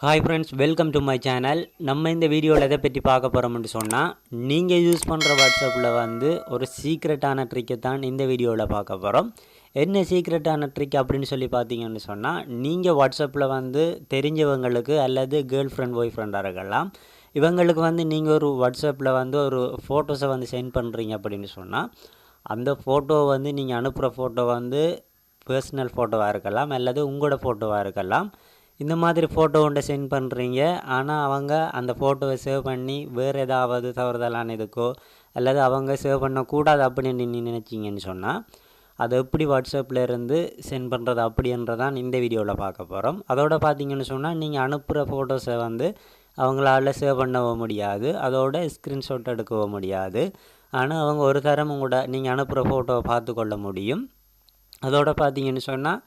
Hi friends welcome to my channel நம்ம இந்த வீடியோவில் எதை பற்றி பார்க்க போகிறோம்னு சொன்னால் நீங்கள் யூஸ் பண்ணுற வாட்ஸ்அப்பில் வந்து ஒரு சீக்ரெட்டான ட்ரிக்கை தான் இந்த வீடியோவில் பார்க்க போகிறோம் என்ன சீக்ரெட்டான ட்ரிக் அப்படின்னு சொல்லி பார்த்தீங்கன்னு சொன்னால் நீங்கள் வாட்ஸ்அப்பில் வந்து தெரிஞ்சவங்களுக்கு அல்லது கேர்ள் ஃப்ரெண்ட் பாய் ஃப்ரெண்டாக இருக்கலாம். இவங்களுக்கு வந்து நீங்கள் ஒரு வாட்ஸ்அப்பில் வந்து ஒரு ஃபோட்டோஸை வந்து சென்ட் பண்ணுறீங்க அப்படின்னு சொன்னால் அந்த ஃபோட்டோ வந்து நீங்கள் அனுப்புகிற ஃபோட்டோ வந்து பர்சனல் ஃபோட்டோவாக இருக்கலாம் அல்லது உங்களோட ஃபோட்டோவாக இருக்கலாம். இந்த மாதிரி ஃபோட்டோ ஒன்றை சென்ட் பண்ணுறீங்க ஆனால் அவங்க அந்த ஃபோட்டோவை சேவ் பண்ணி வேறு ஏதாவது தவறுதலான இதுக்கோ அல்லது அவங்க சேவ் பண்ணக்கூடாது அப்படின்னு நீ நினச்சிங்கன்னு சொன்னால் அதை எப்படி வாட்ஸ்அப்பில் இருந்து சென்ட் பண்ணுறது அப்படின்றதான் இந்த வீடியோவில் பார்க்க போகிறோம் அதோட பார்த்தீங்கன்னு சொன்னால் நீங்கள் அனுப்புகிற ஃபோட்டோஸை வந்து அவங்களால சேவ் பண்ணவும் முடியாது. அதோட ஸ்க்ரீன்ஷாட் எடுக்கவும் முடியாது. ஆனால் அவங்க ஒரு தரம் உங்களோட நீங்கள் அனுப்புகிற ஃபோட்டோவை பார்த்து கொள்ள முடியும். அதோட பார்த்தீங்கன்னு சொன்னால்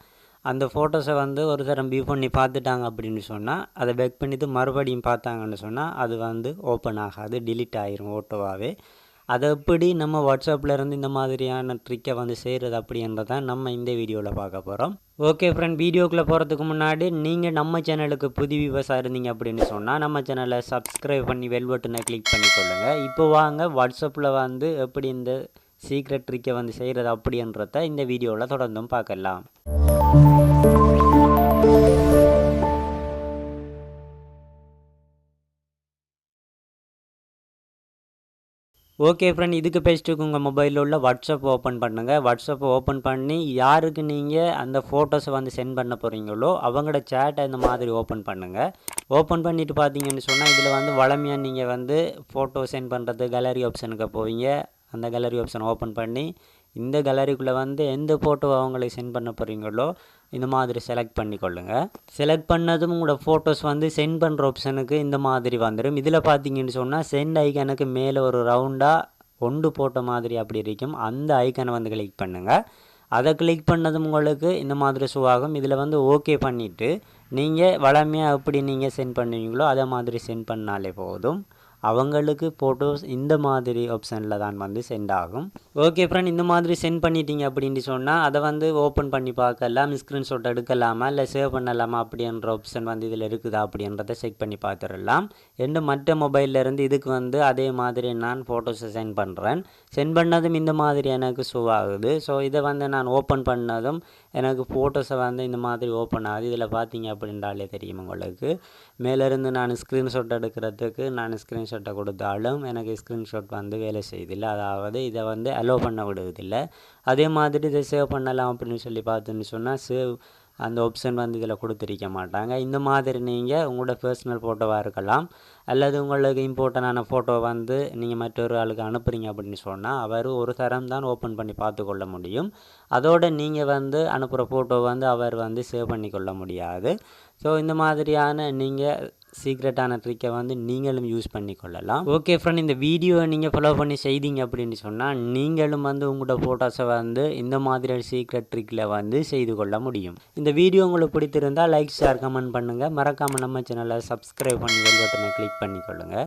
அந்த ஃபோட்டோஸை வந்து ஒரு தரம் வியூ பண்ணி பார்த்துட்டாங்க அப்படின்னு சொன்னால் அதை பேக் பண்ணிவிட்டு மறுபடியும் பார்த்தாங்கன்னு சொன்னால் அது வந்து ஓப்பன் ஆகாது டிலீட் ஆகிரும் ஓட்டோவாகவே அதை எப்படி நம்ம வாட்ஸ்அப்பில் இருந்து இந்த மாதிரியான ட்ரிக்கை வந்து செய்கிறது அப்படின்றத நம்ம இந்த வீடியோவில் பார்க்க போகிறோம் ஓகே ஃப்ரெண்ட் வீடியோக்குள்ளே போகிறதுக்கு முன்னாடி நீங்கள் நம்ம சேனலுக்கு புது வியூவர்ஸாக இருந்தீங்க அப்படின்னு சொன்னால் நம்ம சேனலை சப்ஸ்கிரைப் பண்ணி வெல் பட்டனை கிளிக் சொல்லுங்கள் இப்போ வாங்க வாட்ஸ்அப்பில் வந்து எப்படி இந்த சீக்ரெட் ட்ரிக்கை வந்து செய்கிறது அப்படின்றத இந்த வீடியோவில் தொடர்ந்தும் பார்க்கலாம். ஓகே ஃப்ரெண்ட் இதுக்கு பேசிட்டு உங்கள் மொபைலில் உள்ள வாட்ஸ்அப் ஓப்பன் பண்ணுங்கள் வாட்ஸ்அப் ஓப்பன் பண்ணி யாருக்கு நீங்கள் அந்த ஃபோட்டோஸை வந்து சென்ட் பண்ண போகிறீங்களோ அவங்களோட சேட்டை இந்த மாதிரி ஓப்பன் பண்ணுங்கள் ஓப்பன் பண்ணிவிட்டு பார்த்தீங்கன்னு சொன்னால் இதில் வந்து வளமையாக நீங்கள் வந்து ஃபோட்டோ சென்ட் பண்ணுறது கேலரி ஆப்ஷனுக்கு போவீங்க. அந்த கேலரி ஆப்ஷன் ஓப்பன் பண்ணி இந்த கேலரிக்குள்ளே வந்து எந்த ஃபோட்டோ அவங்களுக்கு சென்ட் பண்ண போகிறீங்களோ இந்த மாதிரி செலக்ட் பண்ணிக்கொள்ளுங்க செலக்ட் பண்ணதும் உங்களோட ஃபோட்டோஸ் வந்து சென்ட் பண்ணுற ஆப்ஷனுக்கு இந்த மாதிரி வந்துடும் இதில் பார்த்தீங்கன்னு சொன்னால் சென்ட் ஐக்கனுக்கு மேலே ஒரு ரவுண்டாக ஒன்று போட்ட மாதிரி அப்படி இருக்கும். அந்த ஐக்கனை வந்து கிளிக் பண்ணுங்கள் அதை கிளிக் பண்ணதும் உங்களுக்கு இந்த மாதிரி ஷோ ஆகும். இதில் வந்து ஓகே பண்ணிவிட்டு நீங்கள் வளமையாக எப்படி நீங்கள் சென்ட் பண்ணுவீங்களோ அதை மாதிரி சென்ட் பண்ணாலே போதும். அவங்களுக்கு ஃபோட்டோஸ் இந்த மாதிரி ஆப்ஷனில் தான் வந்து சென்ட் ஆகும். ஓகே ஃப்ரெண்ட் இந்த மாதிரி சென்ட் பண்ணிட்டீங்க அப்படின்னு சொன்னால் அதை வந்து ஓப்பன் பண்ணி பார்க்கலாம் ஸ்க்ரீன்ஷாட் எடுக்கலாமா இல்லை சேவ் பண்ணலாமா அப்படின்ற ஆப்ஷன் வந்து இதில் இருக்குதா அப்படின்றத செக் பண்ணி பார்த்துடலாம். ரெண்டு மற்ற மொபைல்லேருந்து இதுக்கு வந்து அதே மாதிரி நான் ஃபோட்டோஸை சென்ட் பண்ணுறேன் சென்ட் பண்ணதும் இந்த மாதிரி எனக்கு ஷோ ஆகுது. ஸோ இதை வந்து நான் ஓப்பன் பண்ணதும் எனக்கு ஃபோட்டோஸை வந்து இந்த மாதிரி ஓப்பன் ஆகுது. இதில் பார்த்தீங்க அப்படின்றாலே தெரியும் உங்களுக்கு. மேலேருந்து நான் ஸ்க்ரீன்ஷாட் எடுக்கிறதுக்கு நான் ஸ்க்ரீன் ஸ்க்ரீன்ஷாட்டை கொடுத்தாலும் எனக்கு ஸ்க்ரீன்ஷாட் வந்து வேலை செய்யுதில்லை அதாவது இதை வந்து அலோவ் பண்ண விடுவதில்லை. அதே மாதிரி இதை சேவ் பண்ணலாம் அப்படின்னு சொல்லி பார்த்துன்னு சொன்னால் சேவ் அந்த ஆப்ஷன் வந்து இதில் கொடுத்துருக்க மாட்டாங்க. இந்த மாதிரி நீங்கள் உங்களோட பர்சனல் ஃபோட்டோவாக இருக்கலாம். அல்லது உங்களுக்கு இம்பார்ட்டண்டான ஃபோட்டோ வந்து நீங்கள் மற்றொரு ஆளுக்கு அனுப்புகிறீங்க அப்படின்னு சொன்னால் அவர் ஒரு தரம் தான் ஓப்பன் பண்ணி பார்த்து கொள்ள முடியும். அதோடு நீங்கள் வந்து அனுப்புகிற ஃபோட்டோ வந்து அவர் வந்து சேவ் பண்ணி கொள்ள முடியாது. ஸோ இந்த மாதிரியான நீங்கள் சீக்ரெட்டான ட்ரிக்கை வந்து நீங்களும் யூஸ் பண்ணி கொள்ளலாம் ஓகே ஃப்ரெண்ட் இந்த வீடியோவை நீங்கள் ஃபாலோ பண்ணி செய்தீங்க அப்படின்னு சொன்னால் நீங்களும் வந்து உங்களோட ஃபோட்டோஸை வந்து இந்த மாதிரி சீக்ரெட் ட்ரிக்கில் வந்து செய்து கொள்ள முடியும். இந்த வீடியோ உங்களுக்கு பிடித்திருந்தால் லைக் ஷேர் கமெண்ட் பண்ணுங்கள் மறக்காமல் நம்ம சேனலை சப்ஸ்கிரைப் பண்ணி வெல் பட்டனை கிளிக் பண்ணிக்கொள்ளுங்கள்